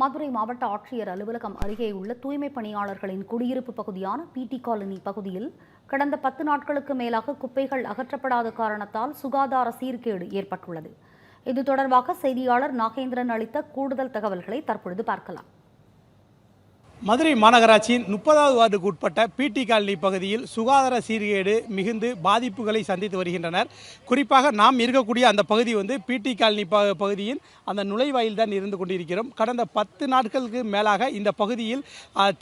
மதுரை மாவட்ட ஆட்சியர் அலுவலகம் அருகே உள்ள தூய்மை பணியாளர்களின் குடியிருப்பு பகுதியான பிடி காலனி பகுதியில் கடந்த பத்து நாட்களுக்கு மேலாக குப்பைகள் அகற்றப்படாத காரணத்தால் சுகாதார சீர்கேடு ஏற்பட்டுள்ளது. இது தொடர்பாக செய்தியாளர் நாகேந்திரன் அளித்த கூடுதல் தகவல்களை தற்பொழுது பார்க்கலாம். மதுரை மாநகராட்சியின் முப்பதாவது வார்டுக்கு உட்பட்ட பிடி காலனி பகுதியில் சுகாதார சீர்கேடு மிகுந்து பாதிப்புகளை சந்தித்து வருகின்றனர். குறிப்பாக நாம் இருக்கக்கூடிய அந்த பகுதி வந்து பிடி காலனி ப பகுதியின் அந்த நுழைவாயில் தான் இருந்து கொண்டிருக்கிறோம். கடந்த பத்து நாட்களுக்கு மேலாக இந்த பகுதியில்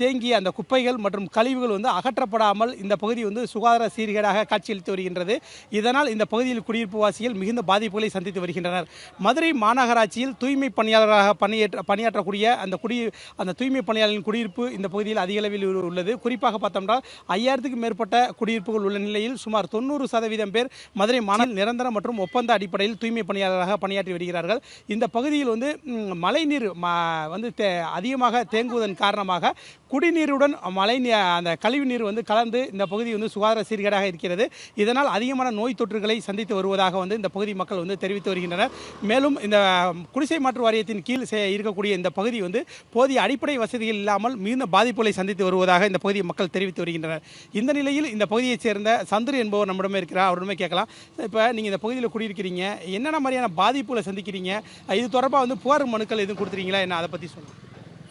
தேங்கிய அந்த குப்பைகள் மற்றும் கழிவுகள் வந்து அகற்றப்படாமல் இந்த பகுதி வந்து சுகாதார சீர்கேடாக காட்சியளித்து வருகின்றது. இதனால் இந்த பகுதியில் குடியிருப்பு வாசிகள் மிகுந்த பாதிப்புகளை சந்தித்து வருகின்றனர். மதுரை மாநகராட்சியில் தூய்மை பணியாளராக பணியேற்ற பணியாற்றக்கூடிய அந்த குடி அந்த தூய்மை பணியாளரின் குடியிருப்பு இந்த பகுதியில் அதிக அளவில் உள்ளது. குறிப்பாக பார்த்தோம்னா ஐயாயிரத்துக்கு மேற்பட்ட குடியிருப்புகள் உள்ள நிலையில் சுமார் தொண்ணூறு சதவீதம் பேர் மதுரை மாநில நிரந்தர மற்றும் ஒப்பந்த அடிப்படையில் தூய்மை பணியாளராக பணியாற்றி வருகிறார்கள். இந்த பகுதியில் வந்து மழைநீர் ம- வந்து தே- அதிகமாக தேங்குவதன் காரணமாக குடிநீருடன் மழை நீ- அந்த கழிவு நீர் வந்து கலந்து இந்த பகுதி வந்து சுகாதார சீர்கேடாக இருக்கிறது. இதனால் அதிகமான நோய் தொற்றுகளை சந்தித்து வருவதாக வந்து இந்த பகுதி மக்கள் வந்து தெரிவித்து வருகின்றனர். மேலும் இந்த குடிசை மாற்று வாரியத்தின் கீழ் இருக்கக்கூடிய இந்த பகுதி வந்து போதிய அடிப்படை வசதிகள் இல்லாமல் மிகுந்த பாதிப்புகளை சந்தித்து வருவதாக இந்த பகுதி மக்கள் தெரிவித்து வருகின்றனர். இந்த நிலையில் இந்த பகுதியைச் சேர்ந்த சந்துரு என்பவர் நம்மிடமே இருக்கிறார். அவரிடமே கேட்கலாம். இப்போ நீங்கள் இந்த பகுதியில் குடியிருக்கிறீங்க. என்னென்ன மாதிரியான பாதிப்புகளை சந்திக்கிறீங்க? இது தொடர்பாக வந்து புகார் மனுக்கள் எதுவும் கொடுத்துறீங்களா என்ன அதை பற்றி சொல்லுங்கள்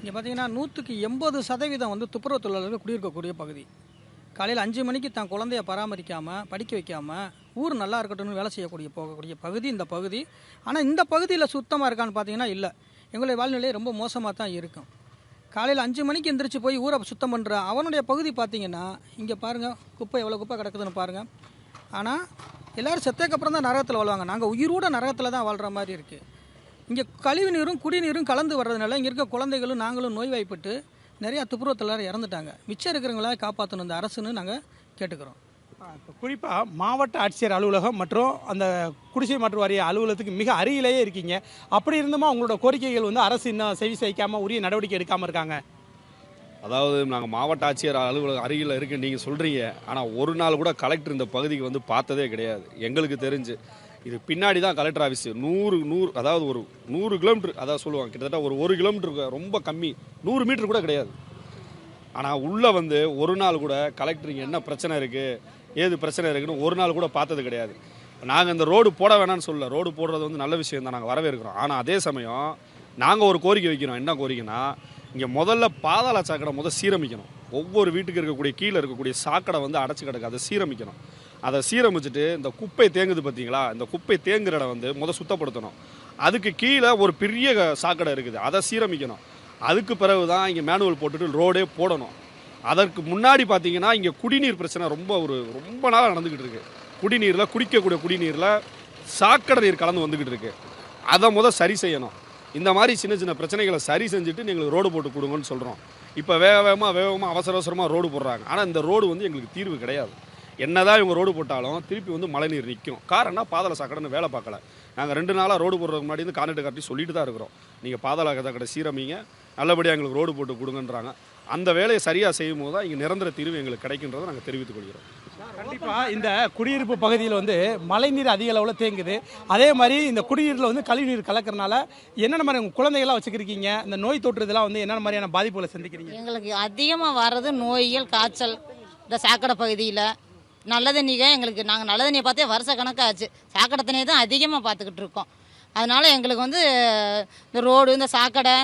இங்கே பார்த்தீங்கன்னா நூற்றுக்கு எண்பது சதவீதம் வந்து துப்புரவு தொழிலாளர்கள் குடியிருக்கக்கூடிய பகுதி. காலையில் அஞ்சு மணிக்கு தான் குழந்தைய பராமரிக்காமல் படிக்க வைக்காமல் ஊர் நல்லா இருக்கட்டும்னு வேலை செய்யக்கூடிய போகக்கூடிய பகுதி இந்த பகுதி. ஆனால் இந்த பகுதியில் சுத்தமாக இருக்கான்னு பார்த்தீங்கன்னா இல்லை. எங்களுடைய வாழ்நிலை ரொம்ப மோசமாக தான் இருக்கும். காலையில் அஞ்சு மணிக்கு எந்திரிச்சு போய் ஊரை சுத்தம் பண்ணுறான் அவனுடைய பகுதி பார்த்தீங்கன்னா இங்கே பாருங்கள் குப்பை எவ்வளோ குப்பை கிடக்குதுன்னு பாருங்கள் ஆனால் எல்லோரும் செத்ததுக்கப்புறம் தான் நரகத்தில் வாழ்வாங்க. நாங்கள் உயிரோட நரகத்தில் தான் வாழ்கிற மாதிரி இருக்குது இங்கே கழிவு நீரும் குடிநீரும் கலந்து வர்றதுனால இங்கே இருக்க குழந்தைகளும் நாங்களும் நோய்வாய்ப்பட்டு நிறையா துப்புரவத்தில் இறந்துட்டாங்க. மிச்சம் இருக்கிறவங்களா காப்பாற்றணும் இந்த அரசுன்னு நாங்கள் கேட்டுக்கிறோம். குறிப்பாக மாவட்ட ஆட்சியர் அலுவலகம் மற்றும் அந்த குடிசை மாற்று வாரிய அலுவலகத்துக்கு மிக அருகிலேயே இருக்கீங்க. அப்படி இருந்துமா உங்களோட கோரிக்கைகள் வந்து அரசு இன்னும் செவி சாய்க்காம உரிய நடவடிக்கை எடுக்காமல் இருக்காங்க? அதாவது நாங்கள் மாவட்ட ஆட்சியர் அலுவலகம் அருகில் இருக்கு நீங்கள் சொல்கிறீங்க ஆனால் ஒரு நாள் கூட கலெக்டர் இந்த பகுதிக்கு வந்து பார்த்ததே கிடையாது. எங்களுக்கு தெரிஞ்சு. இது பின்னாடி தான் கலெக்டர் ஆஃபீஸ் நூறு நூறு அதாவது ஒரு நூறு கிலோமீட்டர் அதாவது சொல்லுவாங்க கிட்டத்தட்ட ஒரு ஒரு கிலோமீட்டருக்கு ரொம்ப கம்மி. நூறு மீட்டர் கூட கிடையாது. ஆனால் உள்ளே வந்து ஒரு நாள் கூட கலெக்டருக்கு என்ன பிரச்சனை இருக்குது ஏது பிரச்சனை இருக்குன்னு ஒரு நாள் கூட பார்த்தது கிடையாது. நாங்கள் இந்த ரோடு போட வேணாம்னு சொல்லல. ரோடு போடுறது வந்து நல்ல விஷயம் தான் நாங்கள் வரவேற்கிறோம். ஆனால் அதே சமயம் நாங்கள் ஒரு கோரிக்கை வைக்கிறோம். என்ன கோரிக்கைனா இங்கே முதல்ல பாதாள சாக்கடை முதல் சீரமைக்கணும். ஒவ்வொரு வீட்டுக்கு இருக்கக்கூடிய கீழே இருக்கக்கூடிய சாக்கடை வந்து அடைச்சி கிடக்கு. அதை சீரமைக்கணும். அதை சீரமைச்சிட்டு இந்த குப்பை தேங்குது பார்த்தீங்களா இந்த குப்பை தேங்குற இடம் வந்து முதல் சுத்தப்படுத்தணும். அதுக்கு கீழே ஒரு பெரிய சாக்கடை இருக்குது. அதை சீரமைக்கணும். அதுக்கு பிறகு தான் இங்கே மேனுவல் போட்டுட்டு ரோடே போடணும். அதற்கு முன்னாடி பார்த்தீங்கன்னா இங்கே குடிநீர் பிரச்சனை ரொம்ப ஒரு ரொம்ப நாளாக நடந்துக்கிட்டு இருக்குது குடிநீரில் குடிக்கக்கூடிய குடிநீரில் சாக்கடை நீர் கலந்து வந்துக்கிட்டு இருக்கு. அதை முதல் சரி செய்யணும். இந்த மாதிரி சின்ன சின்ன பிரச்சனைகளை சரி செஞ்சுட்டு எங்களுக்கு ரோடு போட்டு கொடுங்கன்னு சொல்கிறோம் இப்போ வேக வேகமாக வேகமாக அவசர அவசரமாக ரோடு போடுறாங்க. ஆனால் இந்த ரோடு வந்து எங்களுக்கு தீர்வு கிடையாது. என்னதான் இவங்க ரோடு போட்டாலும் திருப்பி வந்து மழைநீர் நிற்கும். காரணம் பாதாள சாக்கடைன்னு வேலை பார்க்கல. நாங்கள் ரெண்டு நாளாக ரோடு போடுறதுக்கு முன்னாடி வந்து கான்ட்ராக்ட் காட்டி சொல்லிட்டு தான் இருக்கிறோம். நீங்கள் பாதாள சாக்கடை சீரமைங்க. நல்லபடியாக எங்களுக்கு ரோடு போட்டு கொடுங்கன்றாங்க. அந்த வேலையை சரியாக செய்யும் போது தான் இங்கே நிரந்தர தீர்வு எங்களுக்கு கிடைக்கின்றதை நாங்கள் தெரிவித்துக் கொள்கிறோம். கண்டிப்பாக இந்த குடியிருப்பு பகுதியில் வந்து மழைநீர் அதிக அளவில் தேங்குது. அதே மாதிரி இந்த குடிநீரில் வந்து கழிவுநீர் கலக்கறனால என்னென்ன மாதிரி உங்க குழந்தைகள்லாம் வச்சுக்கிறீங்க இந்த நோய் தொற்று இதெல்லாம் வந்து என்னென்ன மாதிரியான பாதிப்புகளை சந்திக்கிறீங்க? எங்களுக்கு அதிகமாக வர்றது நோய்கள் காய்ச்சல். இந்த சாக்கடை பகுதியில் நல்ல தண்ணிக எங்களுக்கு நாங்கள் நல்ல தண்ணியை பார்த்தே வருஷ கணக்காச்சு. சாக்கடை தண்ணியை தான் அதிகமாக பார்த்துக்கிட்டு இருக்கோம். அதனால் எங்களுக்கு வந்து இந்த ரோடு இந்த சாக்கடை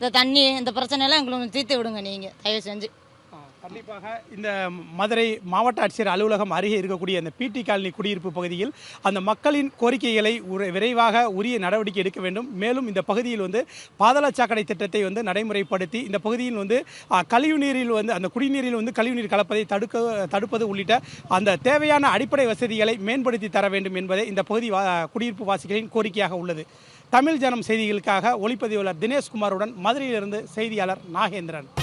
இந்த தண்ணி இந்த பிரச்சனையெல்லாம் எங்களுக்கு தீர்த்து விடுங்க நீங்கள் தயவு செஞ்சு. கண்டிப்பாக இந்த மதுரை மாவட்ட ஆட்சியர் அலுவலகம் அருகே இருக்கக்கூடிய அந்த பிடி காலனி குடியிருப்பு பகுதியில் அந்த மக்களின் கோரிக்கைகளை விரைவாக உரிய நடவடிக்கை எடுக்க வேண்டும். மேலும் இந்த பகுதியில் வந்து பாதாளச்சாக்கடை திட்டத்தை வந்து நடைமுறைப்படுத்தி இந்த பகுதியில் வந்து கழிவுநீரில் கழிவு நீரில் வந்து அந்த குடிநீரில் வந்து கழிவுநீர் கலப்பதை தடுக்க தடுப்பது உள்ளிட்ட அந்த தேவையான அடிப்படை வசதிகளை மேம்படுத்தி தர வேண்டும் என்பதே இந்த பகுதி வா- குடியிருப்பு வாசிகளின் கோரிக்கையாக உள்ளது. தமிழ் ஜனம் செய்திகளுக்காக ஒளிப்பதிவாளர் தினேஷ்குமாருடன் மதுரையிலிருந்து செய்தியாளர் நாகேந்திரன்.